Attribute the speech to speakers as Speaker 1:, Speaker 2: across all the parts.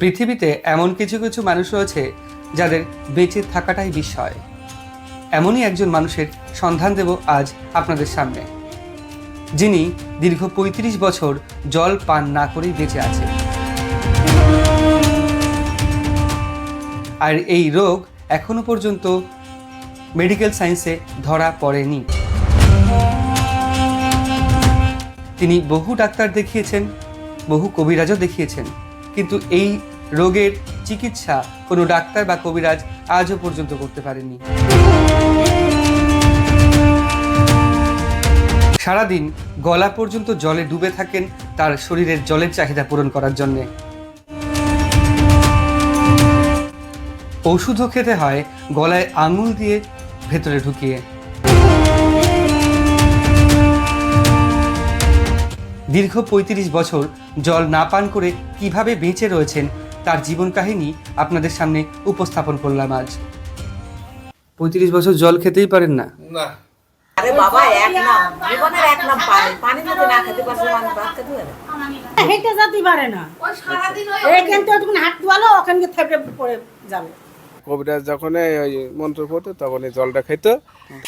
Speaker 1: পৃথিবীতে এমন কিছু কিছু মানুষ রয়েছে যাদের বেঁচে থাকাটাই বিস্ময় এমনই একজন মানুষের সন্ধান দেব আজ আপনাদের সামনে, যিনি দীর্ঘ ৩৫ বছর জল পান না করেই বেঁচে আছে। আর এই রোগ এখনও পর্যন্ত মেডিকেল সায়েন্সে ধরা পড়েনি। তিনি বহু ডাক্তার দেখিয়েছেন, বহু কবিরাজও দেখিয়েছেন। কিন্তু এই রোগের চিকিৎসা কোনো ডাক্তার বা কবিরাজ আজও পর্যন্ত করতে পারেনি সারাদিন গলা পর্যন্ত জলে ডুবে থাকেন তার শরীরের জলের চাহিদা পূরণ করার জন্যে। ওষুধও খেতে হয় গলায় আঙুল দিয়ে ভেতরে ঢুকিয়ে। দীর্ঘ ৩৫ বছর জল না পান করে কীভাবে বেঁচে রয়েছেন তার জীবন কাহিনী আপনাদের সামনে উপস্থাপন করলাম আজ। পঁয়ত্রিশ বছর জল খেতেই পারেন না।
Speaker 2: না।
Speaker 3: আরে বাবা এক নাম। জীবনের এক নাম পানি। পানি যদি না খেতে পারছে মানুষ ভাত খেতে পারে
Speaker 4: হেঁটে যেতে পারে না। এইখান থেকে ওখানকে পড়ে যাবে।
Speaker 2: কবিরাজ যখন ওই মন্ত্র পড়তো তখন এই জলটা খেত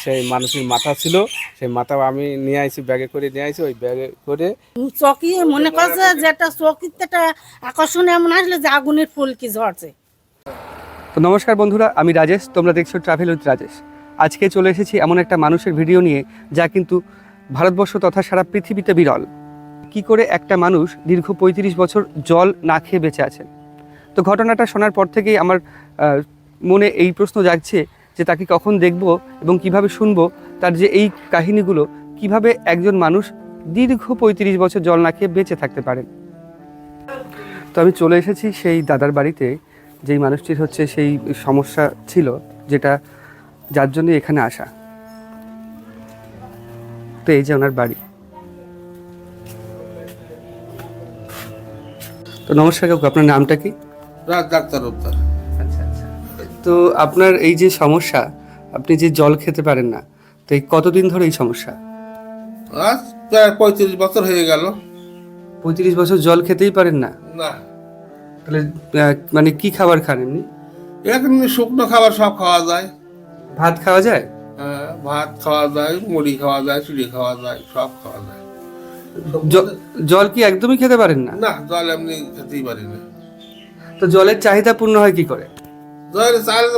Speaker 2: সেই মানুষের মাথা ছিল সেই মাথা আমি নিয়ে আইছি ব্যাগে করে নিয়ে আইছি ওই ব্যাগে করে
Speaker 4: চকি মনে করছে যে একটা চকিতে একটা আকর্ষণ এমন আসলে যে আগুনের ফুল কি ঝরছে।
Speaker 1: তো নমস্কার বন্ধুরা আমি রাজেশ তোমরা দেখছ ট্রাভেল উইথ রাজেশ আজকে চলে এসেছি এমন একটা মানুষের ভিডিও নিয়ে যা কিন্তু ভারতবর্ষ তথা সারা পৃথিবীতে বিরল। কি করে একটা মানুষ দীর্ঘ পঁয়ত্রিশ বছর জল না খেয়ে বেঁচে আছেন তো ঘটনাটা শোনার পর থেকেই আমার মনে এই প্রশ্ন জাগছে যে তাকে কখন দেখব এবং কীভাবে শুনব, তার যে এই কাহিনীগুলো, কীভাবে একজন মানুষ দীর্ঘ পঁয়ত্রিশ বছর জল না খেয়ে বেঁচে থাকতে পারেন তো আমি চলে এসেছি সেই দাদার বাড়িতে, যেই মানুষটির হচ্ছে সেই সমস্যা ছিল, যেটা যার জন্য এখানে আসা। তো এই যে ওনার বাড়ি। তো নমস্কার কাকু, আপনার নামটা কি?
Speaker 2: রাত ডাক্তার
Speaker 1: তো আপনার এই যে সমস্যা আপনি যে জল খেতে পারেন না তো এই কতদিন ধরে এই সমস্যা?
Speaker 2: আজ প্রায় পঁয়ত্রিশ বছর হয়ে গেল।
Speaker 1: পঁয়ত্রিশ বছর জল খেতেই পারেন না?
Speaker 2: না।
Speaker 1: তাহলে আহ, মানে কি খাবার খান এমনি?
Speaker 2: এখন শুকনো খাবার সব খাওয়া যায়।
Speaker 1: ভাত খাওয়া যায়?
Speaker 2: হ্যাঁ, ভাত খাওয়া যায় মুড়ি খাওয়া যায় চুড়ি খাওয়া যায় সব খাওয়া যায়।
Speaker 1: জ- জল কি একদমই খেতে পারেন না?
Speaker 2: না জল এমনি খেতেই পারি না।
Speaker 1: তো জলের চাহিদা পূর্ণ হয় কি করে?
Speaker 2: তো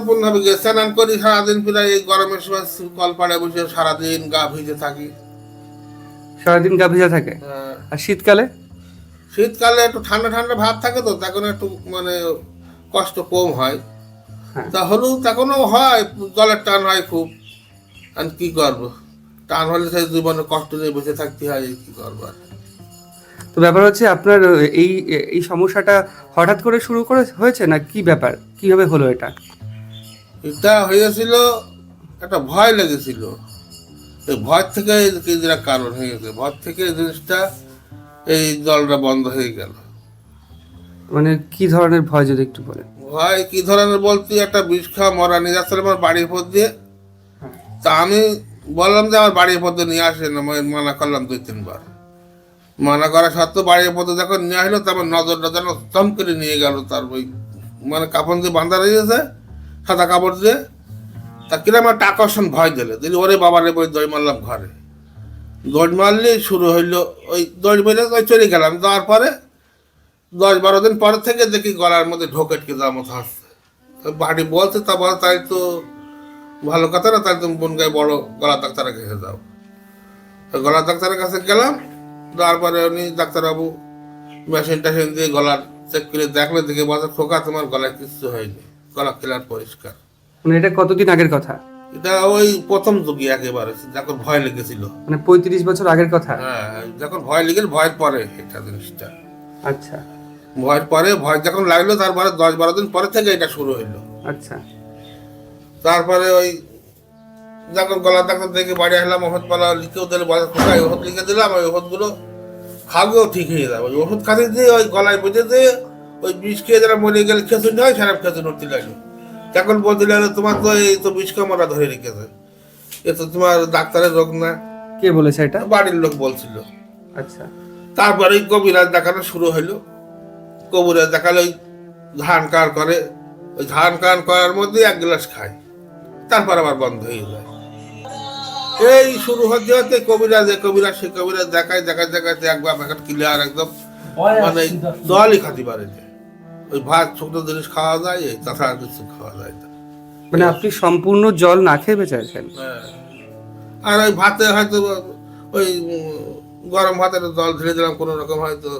Speaker 2: পূর্ণ গিয়ে স্নান করি সারাদিন প্রায় এই গরমের সময় কল পাড়ে বসে সারাদিন গা ভিজে থাকি।
Speaker 1: সারাদিন গা ভেজা থাকে?
Speaker 2: হ্যাঁ।
Speaker 1: আর শীতকালে?
Speaker 2: শীতকালে একটু ঠান্ডা ঠান্ডা ভাব থাকে তো তখন একটু মানে কষ্ট কম হয়।
Speaker 1: হ্যাঁ।
Speaker 2: তা হলেও তখনও হয় জলের টান হয় খুব। আর কি করব? টান হলে সেই জীবনে কষ্ট নিয়ে বসে থাকতে হয় কি করব আর?
Speaker 1: তো ব্যাপার হচ্ছে আপনার এই এই সমস্যাটা হঠাৎ করে শুরু করে হয়েছে না কি ব্যাপার? কীভাবে হলো এটা?
Speaker 2: এটা হয়েছিল একটা ভয় লেগেছিল। ভয় থেকে যেটা কারণ হয়ে গেছে। ভয় থেকে জিনিসটা এই জলটা বন্ধ হয়ে গেল।
Speaker 1: মানে কি ধরনের ভয় যদি একটু বলেন?
Speaker 2: ভয় কি ধরনের বলতে একটা বিষ খাওয়া মরা নিয়ে যাচ্ছিল আমার বাড়ির পর দিয়ে। তা আমি বললাম যে আমার বাড়ির পথে নিয়ে আসেন মানা করলাম দুই তিনবার। মানা করা সত্ত্বেও বাড়ির পথে যখন নেওয়া আসলো, তারপর নজরটা যেন চম করে নিয়ে গেল তার ওই মানে কাপড় দিয়ে বাঁধা রয়েছে, সাদা কাপড় দিয়ে, তা কিরম একটা আকর্ষণ ভয় দিলে। দিলি, ওরে বাবারে বই দই মারলাম ঘরে। দৌড় মারলে শুরু হইল, ওই দৌড় মেরে ওই চলে গেলাম। যাওয়ার পরে দশ বারো দিন পরে থেকে দেখি গলার মধ্যে ঢোকেটকে যাওয়ার মতো আসছে বাড়ি বলছে, তা বলে, তাই তো ভালো কথা না, তাই তুমি বনগায় বড় গলা ডাক্তারের কাছে যাও। গলা ডাক্তারের কাছে গেলাম তারপরে উনি ডাক্তারবাবু মেশিন টেশিন দিয়ে গলার চেক করে দেখলে দেখে বলছে খোকা তোমার গলায় কিচ্ছু হয়নি। গলা ক্লিয়ার পরিষ্কার।
Speaker 1: মানে এটা কতদিন আগের কথা?
Speaker 2: এটা ওই প্রথম যুগে একেবারে যখন ভয় লেগেছিল।
Speaker 1: মানে পঁয়ত্রিশ বছর আগের কথা?
Speaker 2: হ্যাঁ যখন ভয় লেগে ভয়ের পরে এটা জিনিসটা।
Speaker 1: আচ্ছা।
Speaker 2: ভয়ের পরে ভয় যখন লাগল তারপরে দশ বারো দিন পরে থেকে এটা শুরু হইল।
Speaker 1: আচ্ছা।
Speaker 2: তারপরে ওই যখন গলা ডাক্তার থেকে বাড়ি আসলাম ওষুধ পালা লিখেও দিলে বলে কোথায়? ওষুধ লিখে দিলাম ওই ওষুধগুলো খাবেও ঠিক হয়ে যাবে। ওই ওষুধ খাতে দিয়ে ওই গলায় বেঁধে দিয়ে ওই বিষ খেয়ে যারা মরে গেলে খেতুন হয় সেরকম খেতুন উঠতে লাগল তখন বলতে লাগল তোমার তো এই তো বিষ কামড়া ধরে রেখেছে। এ তো তোমার ডাক্তারের রোগ না।
Speaker 1: কে বলেছে এটা?
Speaker 2: বাড়ির লোক বলছিল।
Speaker 1: আচ্ছা।
Speaker 2: তারপরে ওই কবিরাজ দেখানো শুরু হইল। কবিরাজ দেখালে ওই ধান কান করে ওই ধান কান করার মধ্যে এক গ্লাস খায়। তারপর আবার বন্ধ হয়ে যায়। এই শুরু হতে হতে কবিরাজ এ কবিরাজ সে কবিরাজ দেখায় দেখায় দেখাতে একবার প্যাকেট ক্লিয়ার একদম। মানে জলই খাতে পারে। ওই ভাত শুকনো জিনিস খাওয়া যায় এই তাছাড়া কিছু খাওয়া যায় না।
Speaker 1: মানে আপনি সম্পূর্ণ জল না খেয়ে বেঁচে আছেন।
Speaker 2: হ্যাঁ। আর ওই ভাতে হয়তো ওই গরম ভাতের জল ধরে দিলাম কোনো রকম হয়তো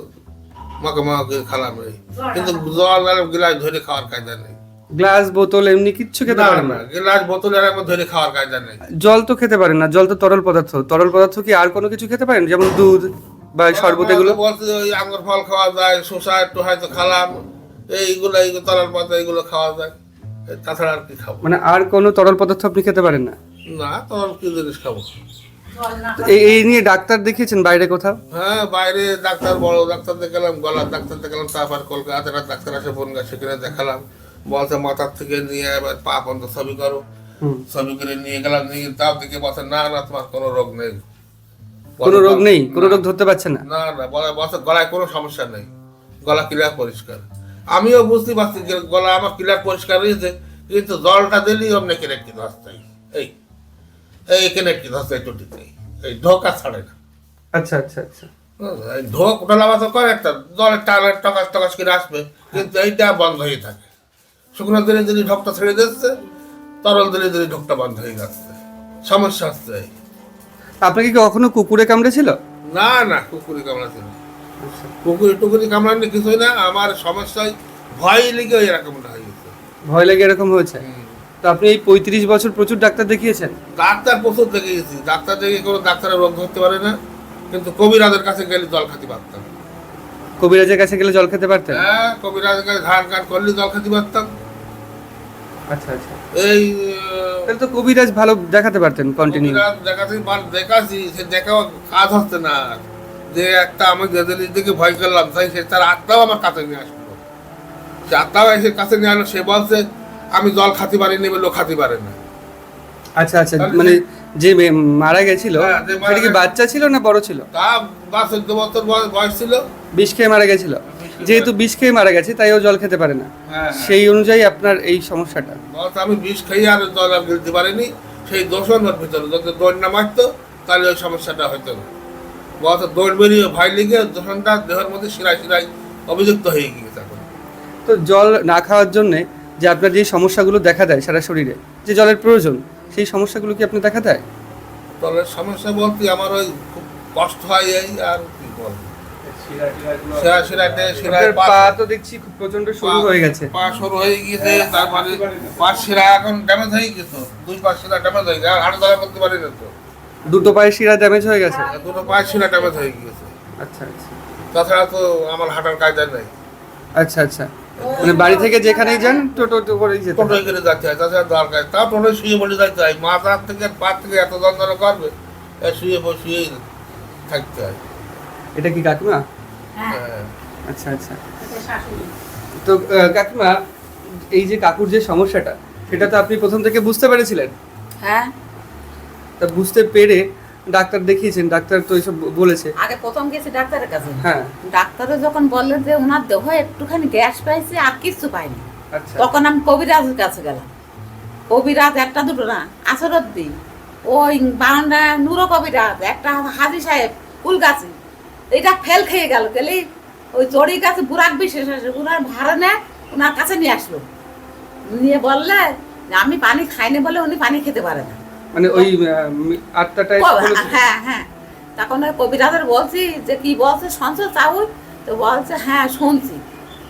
Speaker 2: মাকে মাকে খালাম কিন্তু জল আর গিলাস ধরে খাওয়ার কায়দা নেই।
Speaker 1: গ্লাস বোতল এমনি কিচ্ছু খেতে
Speaker 2: না
Speaker 1: পারেন
Speaker 2: না।
Speaker 1: না
Speaker 2: গিলাস বোতলের একবার ধরে খাওয়ার কায়দা নেই।
Speaker 1: জল তো খেতে পারেন না জল তো তরল পদার্থ। তরল পদার্থ কি আর কোনো কিছু খেতে পারেন যেমন দুধ বা শরবত এগুলো?
Speaker 2: বলতে ওই আঙ্গুর ফল খাওয়া যায় শসা একটু হয়তো খালাম এইগুলো এইগুলো তলার পাতা এগুলো খাওয়া যায়। তাছাড়া আর কি খাব?
Speaker 1: মানে আর কোনো তরল পদার্থ আপনি খেতে পারেন না?
Speaker 2: না তখন কি জিনিস খাব?
Speaker 1: তো এই এই নিয়ে ডাক্তার দেখিয়েছেন বাইরে কোথাও?
Speaker 2: হ্যাঁ বাইরে ডাক্তার বড় ডাক্তার দেখালাম গলার ডাক্তার দেখালাম তারপর কলকাতার ডাক্তার আসে বনগা সেখানে দেখালাম। বলছে মাথার থেকে নিয়ে এবার পা পর্যন্ত ছবি করো। ছবি করে নিয়ে গেলাম নিয়ে তাও দেখে বলছে না না তোমার কোনো রোগ নেই।
Speaker 1: কোনো রোগ নেই? কোনো রোগ ধরতে পারছে না?
Speaker 2: না না বলে বলছে গলায় কোনো সমস্যা নেই। গলা ক্লিয়ার পরিষ্কার। আমিও বুঝতে পারছি যে গলা আমার ক্লিয়ার পরিষ্কার হয়েছে কিন্তু জলটা দিলেই অমনি কেনেকটি ধরতাই এই এই কেনেকটি ধরতাই টুটিতে এই ঢোকা ছাড়ে না।
Speaker 1: আচ্ছা আচ্ছা আচ্ছা।
Speaker 2: ঢোক ডলা তো করে একটা জলের টালের টকাস টকাস করে আসবে কিন্তু এইটা বন্ধ হয়ে থাকে। শুকনো দিনে দিনে ঢোকটা ছেড়ে দিচ্ছে তরল দিনে দিনে ঢোকটা বন্ধ হয়ে যাচ্ছে সমস্যা হচ্ছে এই।
Speaker 1: আপনাকে কি কখনো কুকুরে কামড়েছিল?
Speaker 2: না না কুকুরি কামড়াচ্ছে না কুকুরি টুকুরি কামড়ানি কিছুই না আমার সমস্যায় ভয় লেগে এরকমটা হয়ে গেছে
Speaker 1: ভয় লেগে এরকম হয়েছে? তো আপনি এই পঁয়ত্রিশ বছর প্রচুর ডাক্তার দেখিয়েছেন?
Speaker 2: ডাক্তার প্রচুর দেখে গেছি ডাক্তার দেখে কোনো ডাক্তারের রোগ ধরতে পারে না কিন্তু কবিরাজের কাছে গেলে জল খেতে পারতাম।
Speaker 1: কবিরাজের কাছে গেলে জল খেতে পারতেন?
Speaker 2: হ্যাঁ কবিরাজের কাছে ধান কান করলে জল খেতে পারতাম।
Speaker 1: আচ্ছা আচ্ছা।
Speaker 2: এই
Speaker 1: তাহলে তো কবিরাজ ভালো দেখাতে পারতেন কন্টিনিউ
Speaker 2: দেখাচ্ছি সে দেখাও কাজ হচ্ছে না। যে একটা আমি যেদিন দিকে ভয় করলাম তাই সে তার আত্মাও আমার কাছে নিয়ে আসলো। সে আত্মাও এসে কাছে নিয়ে সে বলছে আমি জল খাতে পারিনি বলে ও খাতে পারে না।
Speaker 1: আচ্ছা আচ্ছা মানে যে মারা গেছিল
Speaker 2: হ্যাঁ,
Speaker 1: সেটা কি বাচ্চা ছিল না বড় ছিল?
Speaker 2: তা বা চোদ্দ বছর বয়স- বয়স ছিল।
Speaker 1: বিষ খেয়ে মারা গেছিল? যেহেতু বিষ খেয়ে মারা গেছে তাই ও জল খেতে পারে না।
Speaker 2: হ্যাঁ
Speaker 1: সেই অনুযায়ী আপনার এই সমস্যাটা।
Speaker 2: আমি বিষ খেয়ে আর জল আর গিলতে পারিনি সেই দোষণ ওর ভিতরে। যদি দৌড় না মারতো তাহলে ওই সমস্যাটা হতো না। বলছে দৌড় বেরিয়ে ভয় লেগে দোষণটা দেহের মধ্যে শিরায় শিরায় অভিযুক্ত হয়ে গিয়েছে এখন।
Speaker 1: তো জল না খাওয়ার জন্যে যে আপনার যে সমস্যাগুলো দেখা দেয় সারা শরীরে যে জলের প্রয়োজন সেই সমস্যাগুলো কি আপনি দেখা দেয়?
Speaker 2: তবে সমস্যা বলতে আমার ওই খুব কষ্ট হয় এই আর কি বলব।
Speaker 1: পা তো দেখছি খুব প্রচণ্ড সরু হয়ে গেছে।
Speaker 2: পা হয়ে গিয়েছে তারপরে পা শিরা এখন ড্যামেজ হয়ে গেছে দুই পা শিরা ড্যামেজ হয়ে গেছে আর করতে পারি না তো।
Speaker 1: দুটো পায়ের শিরা ড্যামেজ হয়ে গেছে?
Speaker 2: দুটো পা শিরা ড্যামেজ হয়ে
Speaker 1: আচ্ছা আচ্ছা।
Speaker 2: তাছাড়া তো আমার হাঁটার কায়দা নেই।
Speaker 1: আচ্ছা আচ্ছা। মানে বাড়ি থেকে যেখানেই যান টোটো টো করেই যেতে হয়।
Speaker 2: টোটোয় করে যাচ্ছে হয় তাছাড়া দরকার তা শুয়ে বলে যাইতে হয়। মাথার থেকে পা থেকে এত যন্ত্রণা করবে শুয়ে শুয়েই থাকতে হয়।
Speaker 1: এটা কি কাকিমা?
Speaker 3: হ্যাঁ
Speaker 2: হ্যাঁ।
Speaker 1: আচ্ছা আচ্ছা। তো কাকিমা এই যে কাকুর যে সমস্যাটা সেটা তো আপনি প্রথম থেকে বুঝতে পেরেছিলেন?
Speaker 3: হ্যাঁ।
Speaker 1: তা বুঝতে পেরে ডাক্তার দেখিয়েছেন ডাক্তার তো এইসব ব- বলেছে।
Speaker 3: আগে প্রথম গেছি ডাক্তারের কাছে।
Speaker 1: হ্যাঁ।
Speaker 3: ডাক্তারে যখন বললেন যে ওনার দেহ একটুখানি গ্যাস পাইছে আর কিচ্ছু পাইনি।
Speaker 1: আচ্ছা।
Speaker 3: তখন আমি কবিরাজের কাছে গেলাম। কবিরাজ একটা দুটো না আসরদ্দি ওই বারান্দা নুরো কবিরাজ একটা হাজি সাহেব ফুলগাছি। এটা ফেল খেয়ে গেল গেলে ওই চড়ি কাছে বুড়াক বিশেষ আছে ওনার ভাড়া নেয় ওনার কাছে নিয়ে আসলো। নিয়ে বললে আমি পানি খাইনি বলে উনি পানি খেতে পারে না।
Speaker 1: মানে ওই বলেছে?
Speaker 3: হ্যাঁ হ্যাঁ। তখন ওই কবিরাজের বলছি যে কি বলছে শুনছো চাউল? তো বলছে হ্যাঁ শুনছি।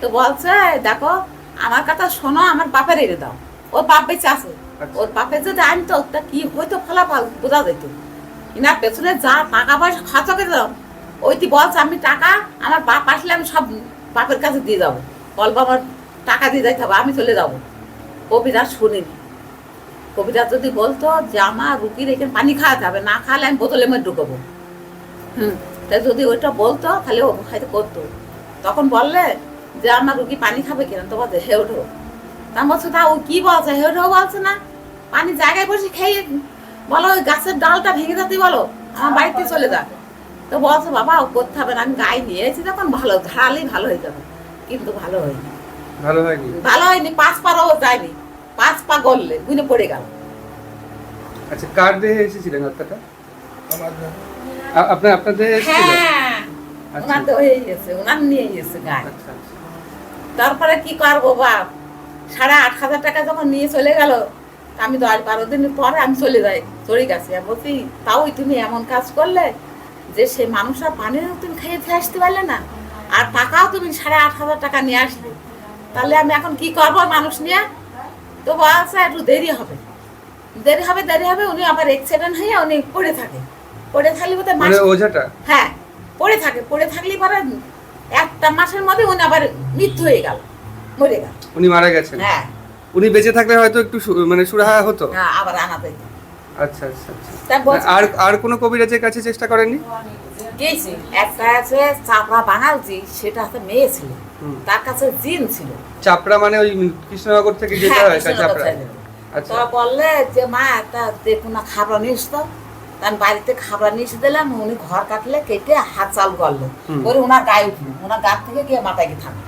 Speaker 3: তো বলছে দেখো আমার কথা শোনো আমার বাপের এনে দাও। ওর বাপ বেঁচে আছে।
Speaker 1: আচ্ছা।
Speaker 3: ওর বাপের যদি আনতো ওটা কি হয়তো ফলাফল বোঝা যেত ইনার পেছনে যা টাকা পয়সা খরচ করে দাও ওইটি বলছে আমি টাকা আমার বাপ আসলে আমি সব বাপের কাছে দিয়ে যাব। বলব আমার টাকা দিয়ে যাইতে হবে আমি চলে যাব। কবিরাজ শুনিনি। কবিরাজ যদি বলতো যে আমার রুগীর এখানে পানি খাওয়াতে হবে না খাওয়ালে আমি বোতলে মধ্যে ঢুকাবো। হুম। তাই যদি ওইটা বলতো তাহলে ও হয়তো করতো। তখন বললে যে আমার রুগী পানি খাবে কিনা তো বলছে হে ওঠো। তা বলছে তা ও কি বলছে? হে ওঠো বলছে না। পানি জায়গায় বসে খেয়ে বলো ওই গাছের ডালটা ভেঙে যাতে বলো আমার বাড়িতে চলে যা তো বলছে বাবা ও করতে হবে না আমি গায়ে নিয়েছি তখন ভালো ধারালেই ভালো হয়ে যাবে। কিন্তু ভালো হয়নি।
Speaker 1: ভালো হয়নি?
Speaker 3: ভালো হয়নি পাঁচ পারও যায়নি। পাঁচ পা গললে গুনে পড়ে গেল।
Speaker 1: আচ্ছা কার দেহে এসেছিলেন হত্যাটা
Speaker 2: আমার
Speaker 1: আ- আপনার আপনার দেহে এসেছিল?
Speaker 3: হ্যাঁ।
Speaker 1: আচ্ছা।
Speaker 3: ওনার তো হয়ে গেছে ওনার নিয়ে গেছে গায়ে
Speaker 1: আচ্ছা আচ্ছা।
Speaker 3: তারপরে কি করব বাপ? সাড়ে আট হাজার টাকা যখন নিয়ে চলে গেল আমি দশ বারো দিন পরে আমি চলে যাই চলে গেছি। আমি বলছি তাও তুমি এমন কাজ করলে? যে সে মানুষরা পানিও তুমি খেয়ে খেয়ে আসতে পারলে না আর টাকাও তুমি সাড়ে আট হাজার টাকা নিয়ে আসবে তাহলে আমি এখন কি করব মানুষ নিয়ে? তো বলছে একটু দেরি হবে। দেরি হবে দেরি হবে উনি আবার অ্যাক্সিডেন্ট হয়ে উনি পড়ে থাকে। পড়ে থাকলে বোধহয়
Speaker 1: মানে
Speaker 3: মাস-
Speaker 1: ওঝাটা?
Speaker 3: হ্যাঁ পড়ে থাকে। পড়ে থাকলে পরে একটা মাসের মধ্যে উনি আবার মৃত্যু হয়ে গেল মরে গেল।
Speaker 1: উনি মারা গেছেন?
Speaker 3: হ্যাঁ।
Speaker 1: উনি বেঁচে থাকলে হয়তো একটু মানে সুরাহা হতো?
Speaker 3: হ্যাঁ আবার আনাতে
Speaker 1: আচ্ছা আচ্ছা আচ্ছা। আর আর কোনো কবিরাজের কাছে চেষ্টা করেননি?
Speaker 3: গেছি একটা আছে চাপড়া বাঙালজি সেটা হচ্ছে মেয়ে ছিল। তার কাছে জিন ছিল।
Speaker 1: চাপড়া মানে ওই কৃষ্ণনগর থেকে যেতে
Speaker 3: হ্যাঁ,
Speaker 1: হয় চাপড়া। আচ্ছা।
Speaker 3: তো বললে যে মা একটা দেখুন না খাবার নিস তো। তা আমি বাড়িতে খাবার নিয়ে এসে দিলাম উনি ঘর কাটলে কেটে হাত চাল করল। করে ওনার গায়ে উঠল। ওনার গা থেকে গিয়ে মাথায় গিয়ে থাকল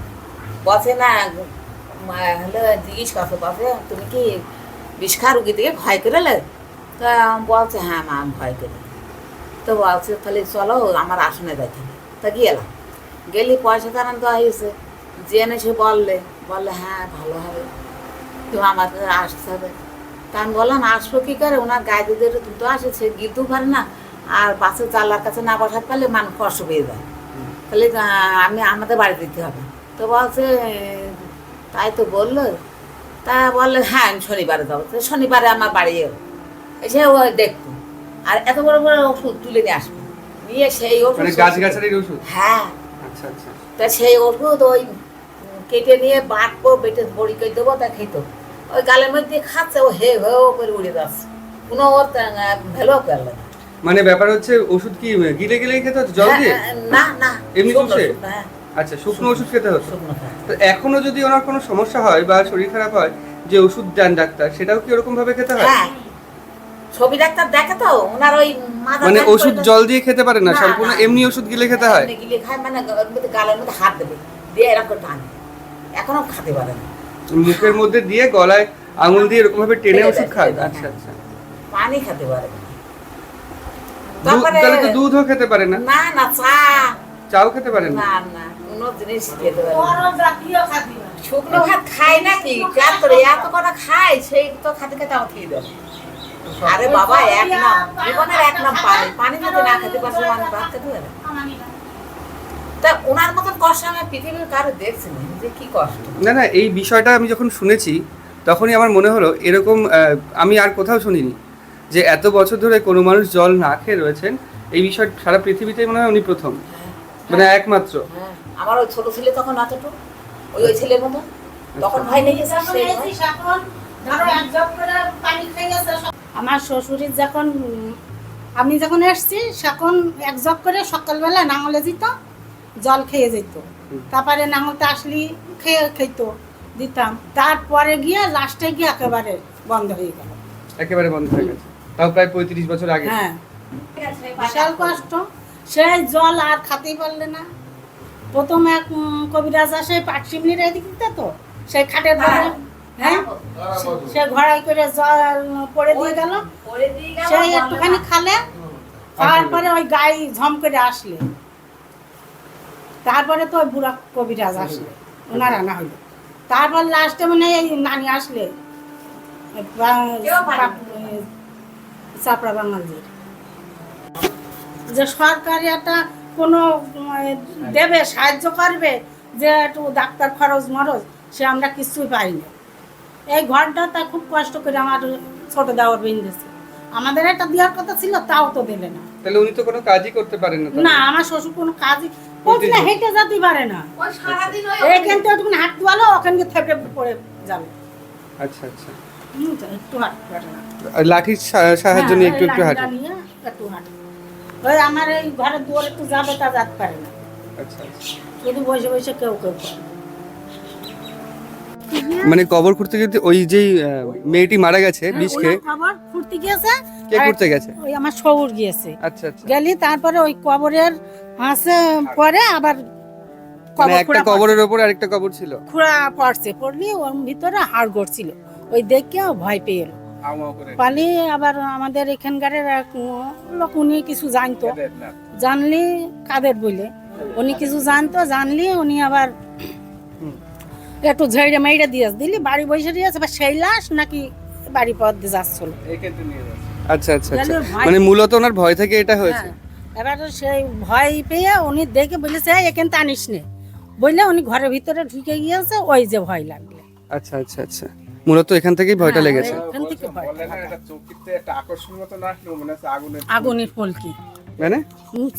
Speaker 3: বসে না হলো জিজ্ঞেস করছে বসে তুমি কি বিষখা রুগী থেকে ভয় করেলে? তা বলছে হ্যাঁ মা, আমি ভয় করি। তো বলছে, তাহলে চলো, আমার আসনে দেখে তা গেলাম। গেলি পয়সা দান তো হয়েছে জেনে সে বললে বললে হ্যাঁ ভালো হবে। তুমি আমাকে আসতে হবে। তা আমি বললাম, আসব কি করে? ওনার গায়ে দিতে দুটো আসে, সে গিরতেও পারে না। আর বাসের জানলার কাছে না বসাতে পারলে মানুষ কষ্ট পেয়ে যায়। তাহলে আমি, আমাদের বাড়ি দিতে হবে। তো বলছে, তাই তো বলল। তা বললে হ্যাঁ আমি শনিবারে যাব। তো শনিবারে আমার বাড়ি এলো। এসে ও দেখতো। আর এত বড় বড় ওষুধ তুলে নিয়ে আসবে নিয়ে সেই ওষুধ
Speaker 1: মানে গাছ গাছালির ওষুধ?
Speaker 3: হ্যাঁ।
Speaker 1: আচ্ছা আচ্ছা।
Speaker 3: তা সেই ওষুধ ওই কেটে নিয়ে বাটবো বেটে বড়ি করে দেবো তা খেত। ওই গালের মধ্যে খাচ্ছে ও হে হে করে উড়ে যাচ্ছে। কোনো ওর ভ্যালু করল না
Speaker 1: মানে ব্যাপার হচ্ছে ওষুধ কি গিলে গিলেই খেতে হতো? জল দিয়ে?
Speaker 3: হ্যাঁ, না না।
Speaker 1: এমনি?
Speaker 3: শুকনো, হ্যাঁ,
Speaker 1: আচ্ছা শুকনো ওষুধ খেতে হতো। তো এখনও যদি ওনার কোনো সমস্যা হয় বা শরীর খারাপ হয় যে ওষুধ দেন ডাক্তার সেটাও কি ওরকম ভাবে খেতে হয়?
Speaker 3: হ্যাঁ। ছবি ডাক্তার দেখে তো ওনার ওই
Speaker 1: মানে ওষুধ জল দিয়ে খেতে পারে না? সম্পূর্ণ এমনি ওষুধ গিলে খেতে হয়?
Speaker 3: গিলে খায় মানে গালের মধ্যে হাত দেবে দিয়ে এরকম করে টানে। এখনও খেতে পারে না।
Speaker 1: মুখের মধ্যে দিয়ে গলায় আঙুল দিয়ে এরকম ভাবে টেনে ওষুধ
Speaker 3: দেয়,
Speaker 1: খায়? আচ্ছা আচ্ছা।
Speaker 3: পানি খেতে পারে না।
Speaker 1: তাহলে তো দুধও খেতে পারে না?
Speaker 3: না না চা।
Speaker 1: চাও খেতে পারে না?
Speaker 3: না না কোনো জিনিস খেতে পারে না। শুকনো ভাত খায় নাকি? কেন করে এত কটা খায় সেই তো খাতে খেতে আমার খেয়ে দেবে। আরে বাবা এক নাম। জীবনের এক নাম পানি। পানি যদি না খেতে পারছে মানুষ ভাত খেতে পারে। তা ওনার মতন কষ্ট আমি পৃথিবীর কারও দেখছি না যে কি কষ্ট।
Speaker 1: না না এই বিষয়টা আমি যখন শুনেছি তখনই আমার মনে হলো এরকম আমি আর কোথাও শুনিনি যে এত বছর ধরে কোনো মানুষ জল না খেয়ে রয়েছেন এই বিষয় সারা পৃথিবীতেই মনে হয় উনি প্রথম। মানে একমাত্র।
Speaker 3: হ্যাঁ। আমার ওই ছোট ছেলে তখন এতটুকু ওই ওই ছেলের মতো। তখন গেছে সেই ভয়।
Speaker 4: আমার শ্বশুরের যখন আমি যখন এসছি তখন এক জগ করে সকালবেলা নাঙলে যেত জল খেয়ে যেত। তারপরে নাঙলতে আসলি খেয়ে খেত দিতাম। তারপরে গিয়ে লাস্টে গিয়ে একেবারে বন্ধ হয়ে গেল।
Speaker 1: একেবারে বন্ধ হয়ে গেছে। তাও প্রায় পঁয়ত্রিশ বছর আগে।
Speaker 4: হ্যাঁ। বিশাল কষ্ট। সেই জল আর খাতেই পারলে না। প্রথম এক কবিরাজ আসে পাটসিমনির এদিক দিতে তো? সেই খাটের ধারে হ্যাঁ? সে ঘড়াই করে জল পড়ে দিয়ে গেল।
Speaker 3: করে দিয়ে গেল,
Speaker 4: সেই একটুখানি। খালে তারপরে ওই গায়ে ঝম করে আসলে। তারপরে তো ওই বুড়া কবিরাজ আসলে ওনার আনা হলো। তারপর লাস্টে মানে এই নানি আসলে চাপড়া বাঙালির। যে সরকারি একটা কোনো দেবে সাহায্য করবে যে একটু ডাক্তার খরচ মরচ সে আমরা কিছুই পাই না এই ঘরটা তা খুব কষ্ট করে আমার ছোট দেওয়ার বেঁধেছে আমাদের একটা দেওয়ার কথা ছিল তাও তো দিলে না।
Speaker 1: তাহলে উনি তো কোনো কাজই করতে পারেন না
Speaker 4: না আমার শ্বশুর কোনো কাজই না হেঁটে যেতে পারে না।
Speaker 3: ওই সারাদিন ওই
Speaker 4: এইখান থেকে একটু হাঁটতে ভালো ওখানে থেপে পড়ে যাবে।
Speaker 1: আচ্ছা আচ্ছা।
Speaker 4: একটু হাঁটতে পারে না।
Speaker 1: লাঠির সাহায্য নিয়ে একটু একটু
Speaker 4: হ্যাঁ,
Speaker 1: হাঁটে
Speaker 4: নিয়ে একটু হাঁটে ওই আমার এই ঘরের দুয়ার একটু যাবে তা যাতে পারে না।
Speaker 1: আচ্ছা আচ্ছা।
Speaker 4: শুধু বসে বসে কেউ কেউ করে।
Speaker 1: মানে কবর খুঁড়তে গেতে ওই যে মেয়েটি মারা গেছে বিষ খেয়ে
Speaker 4: খবর ফুটতে গিয়েছে।
Speaker 1: কে করতে গেছে?
Speaker 4: ওই আমার শহুর গিয়েছে।
Speaker 1: আচ্ছা আচ্ছা।
Speaker 4: গেলি তারপরে ওই কবরের হাসে পরে আবার
Speaker 1: মানে
Speaker 4: কবর
Speaker 1: একটা কবরের ওপর আরেকটা কবর ছিল?
Speaker 4: খুঁড়া পড়ছে পড়লি ওর ভিতরে হাড় গড়ছিল। ওই দেখে ভয় পেয়ে এলো। পালি আবার আমাদের এখানকার এক লোক উনি কিছু জানতো। জানলি কাদের বলে? উনি কিছু জানতো জানলি উনি আবার। একটু ঝেড়ে মেড়ে দিয়ে দিলি বাড়ি বসে দিয়েছে বা সেই লাশ নাকি বাড়ি পথ দিয়ে যাচ্ছিল।
Speaker 1: আচ্ছা আচ্ছা আচ্ছা। মানে মূলত ওনার ভয় থেকে এটা হয়েছে?
Speaker 4: হ্যাঁ। এবার সেই ভয় পেয়ে উনি দেখে বলেছে "এই, এখান টানিস নে। বললে উনি ঘরের ভিতরে ঢুকে গিয়েছে ওই যে ভয় লাগল।
Speaker 1: আচ্ছা আচ্ছা আচ্ছা। মূলত এখান থেকেই ভয়টা
Speaker 4: হ্যাঁ,
Speaker 1: লেগেছে?
Speaker 4: এখান থেকে ভয়।
Speaker 5: আগুনের
Speaker 4: আগুনের ফলকি।
Speaker 1: মানে?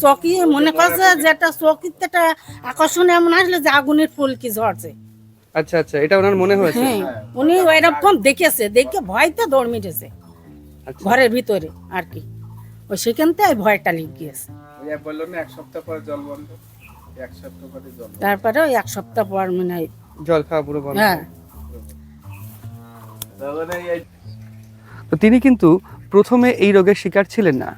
Speaker 4: চকি মনে করছে যেটা চকিতে একটা আকর্ষণ এমন আসলে যে আগুনের ফুলকি ঝরছে।
Speaker 1: আচ্ছা আচ্ছা এটা ওনার মনে হয়েছে?
Speaker 4: হ্যাঁ উনি ওইরকম দেখেছে দেখে ভয়তে দৌড় মিটেছে
Speaker 1: আচ্ছা।
Speaker 4: ঘরের ভিতরে আর কি। ওই সেখান থেকে ভয়টা লেগে গিয়েছে
Speaker 5: বলল না এক সপ্তাহ পরে জল বন্ধ। এক সপ্তাহ পরে জল
Speaker 4: তারপরে ওই এক সপ্তাহ পর মনে হয়
Speaker 1: জল খাওয়া পুরো বন্ধ।
Speaker 4: হ্যাঁ।
Speaker 1: তো তিনি কিন্তু প্রথমে এই রোগের শিকার ছিলেন না।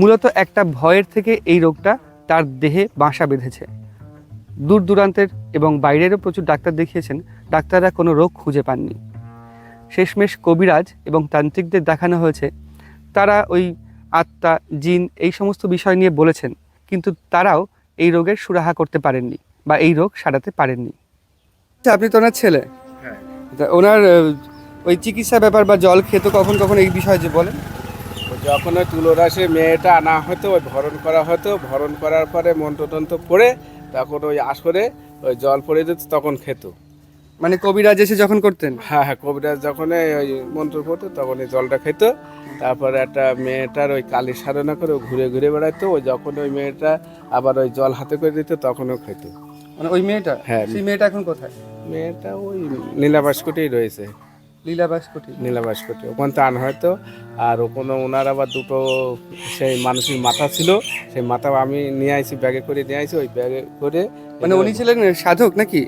Speaker 1: মূলত একটা ভয়ের থেকে এই রোগটা তার দেহে বাসা বেঁধেছে। দূর দূরান্তের এবং বাইরেরও প্রচুর ডাক্তার দেখিয়েছেন ডাক্তাররা কোনো রোগ খুঁজে পাননি। শেষমেশ কবিরাজ এবং তান্ত্রিকদের দেখানো হয়েছে তারা ওই আত্মা জিন এই সমস্ত বিষয় নিয়ে বলেছেন কিন্তু তারাও এই রোগের সুরাহা করতে পারেননি বা এই রোগ সারাতে পারেননি। আচ্ছা, আপনি তো ওনার ছেলে।
Speaker 5: হ্যাঁ।
Speaker 1: ওনার ওই চিকিৎসা ব্যাপার বা জল খেত কখন কখন এই বিষয়ে যে বলেন?
Speaker 5: যখন ওই তুলোরাশে মেয়েটা আনা হতো ওই ভরণ করা হতো ভরণ করার পরে মন্ত্রতন্ত্র পড়ে তখন ওই আসরে ওই জল পড়ে দিত তখন খেত।
Speaker 1: মানে কবিরাজ এসে যখন করতেন?
Speaker 5: হ্যাঁ হ্যাঁ কবিরাজ যখন ওই মন্ত্র পড়তো তখন ওই জলটা খেত। তারপরে একটা মেয়েটার ওই কালী সাধনা করে ঘুরে ঘুরে বেড়াতো ওই যখন ওই মেয়েটা আবার ওই জল হাতে করে দিত তখনও খেত।
Speaker 1: মানে ওই মেয়েটা?
Speaker 5: হ্যাঁ।
Speaker 1: সেই মেয়েটা এখন কোথায়?
Speaker 5: মেয়েটা ওই নীলাবাসকটেই রয়েছে।
Speaker 1: লীলাবাস কুটি
Speaker 5: নীলাবাসকটে ওখান তো আন হয়তো আর ওখানে ওনার আবার দুটো সেই মানুষের মাথা ছিল। সেই মাথা আমি নিয়ে আইছি ব্যাগে করে নিয়ে আইছি ওই ব্যাগে করে
Speaker 1: মানে উনি ছিলেন সাধক নাকি?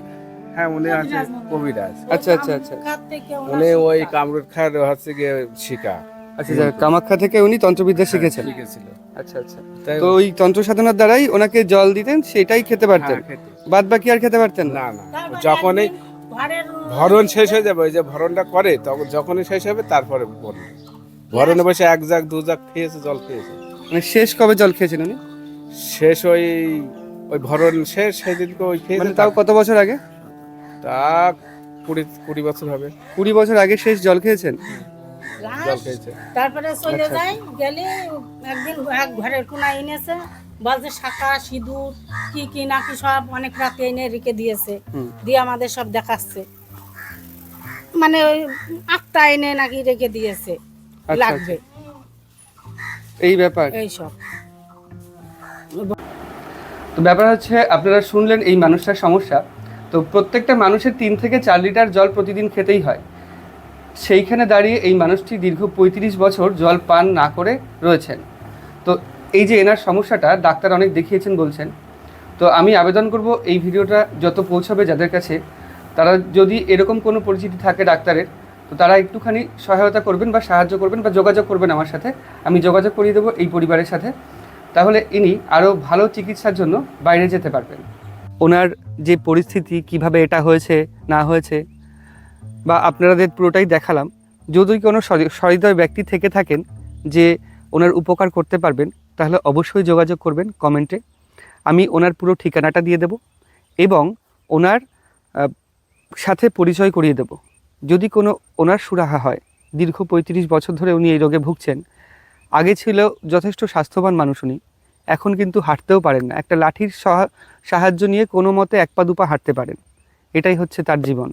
Speaker 5: হ্যাঁ উনি আছে কবিরাজ
Speaker 1: আচ্ছা আচ্ছা আচ্ছা।
Speaker 4: থেকে
Speaker 5: উনি ওই। কামরুদ খায়ের হচ্ছে গিয়ে শিকা
Speaker 1: আচ্ছা আচ্ছা কামাখ্যা থেকে উনি তন্ত্রবিদ্যা শিখেছেন?
Speaker 5: শিখেছিল।
Speaker 1: আচ্ছা আচ্ছা।
Speaker 5: তাই
Speaker 1: তো ওই তন্ত্র সাধনার দ্বারাই ওনাকে জল দিতেন সেটাই খেতে পারতেন?
Speaker 5: হ্যাঁ,
Speaker 1: বাদ বাকি আর খেতে পারতেন না?
Speaker 5: না যখনই ভরণ শেষ হয়ে যাবে ওই যে ভরণটা করে তখন যখনই শেষ হবে তারপরে বলবে। ভরণে বসে এক জাগ দু জাগ খেয়েছে জল খেয়েছে।
Speaker 1: মানে শেষ কবে জল খেয়েছেন উনি
Speaker 5: শেষ ওই ওই ভরণ শেষ সেদিনকে ওই খেয়েছে
Speaker 1: মানে তাও কত বছর আগে?
Speaker 5: তা কুড়ি কুড়ি বছর হবে।
Speaker 1: কুড়ি বছর আগে শেষ জল খেয়েছেন?
Speaker 5: জল খেয়েছে।
Speaker 4: তারপরে চলে
Speaker 1: আচ্ছা।
Speaker 4: যায় গেলে একদিন এক ঘরের কোনা এনেছে বলছে শাখা সিঁদুর কি কি নাকি সব অনেক রাতে এনে রেখে দিয়েছে। দিয়ে আমাদের সব দেখাচ্ছে। মানে ওই আটটা এনে নাকি রেখে দিয়েছে।
Speaker 1: আচ্ছা,
Speaker 4: লাগবে।
Speaker 1: এই ব্যাপার।
Speaker 4: এইসব
Speaker 1: তো ব্যাপার হচ্ছে আপনারা শুনলেন এই মানুষটার সমস্যা। তো প্রত্যেকটা মানুষের তিন থেকে চার লিটার জল প্রতিদিন খেতেই হয়। সেইখানে দাঁড়িয়ে এই মানুষটি দীর্ঘ পঁয়ত্রিশ বছর জল পান না করে রয়েছেন। তো এই যে এনার সমস্যাটা, ডাক্তার অনেক দেখিয়েছেন, বলছেন। তো আমি আবেদন করব এই ভিডিওটা যত পৌঁছাবে যাদের কাছে, তারা যদি এরকম কোনো পরিচিতি থাকে ডাক্তারের, তো তারা একটুখানি সহায়তা করবেন বা সাহায্য করবেন বা যোগাযোগ করবেন আমার সাথে। আমি যোগাযোগ করিয়ে দেবো এই পরিবারের সাথে। তাহলে ইনি আরও ভালো চিকিৎসার জন্য বাইরে যেতে পারবেন। ওনার যে পরিস্থিতি, কীভাবে এটা হয়েছে, না হয়েছে, বা আপনাদের পুরোটাই দেখালাম। যদি কোনো সহৃদয় ব্যক্তি থেকে থাকেন যে ওনার উপকার করতে পারবেন তাহলে অবশ্যই যোগাযোগ করবেন কমেন্টে। আমি ওনার পুরো ঠিকানাটা দিয়ে দেব এবং ওনার সাথে পরিচয় করিয়ে দেব। যদি কোনো ওনার সুরাহা হয়, দীর্ঘ পঁয়ত্রিশ বছর ধরে উনি এই রোগে ভুগছেন, আগে ছিল যথেষ্ট স্বাস্থ্যবান মানুষ উনি, এখন কিন্তু হাঁটতেও পারেন না। একটা লাঠির সহা- সাহায্য নিয়ে কোনো মতে এক পা দুপা হাঁটতে পারেন। এটাই হচ্ছে তার জীবন।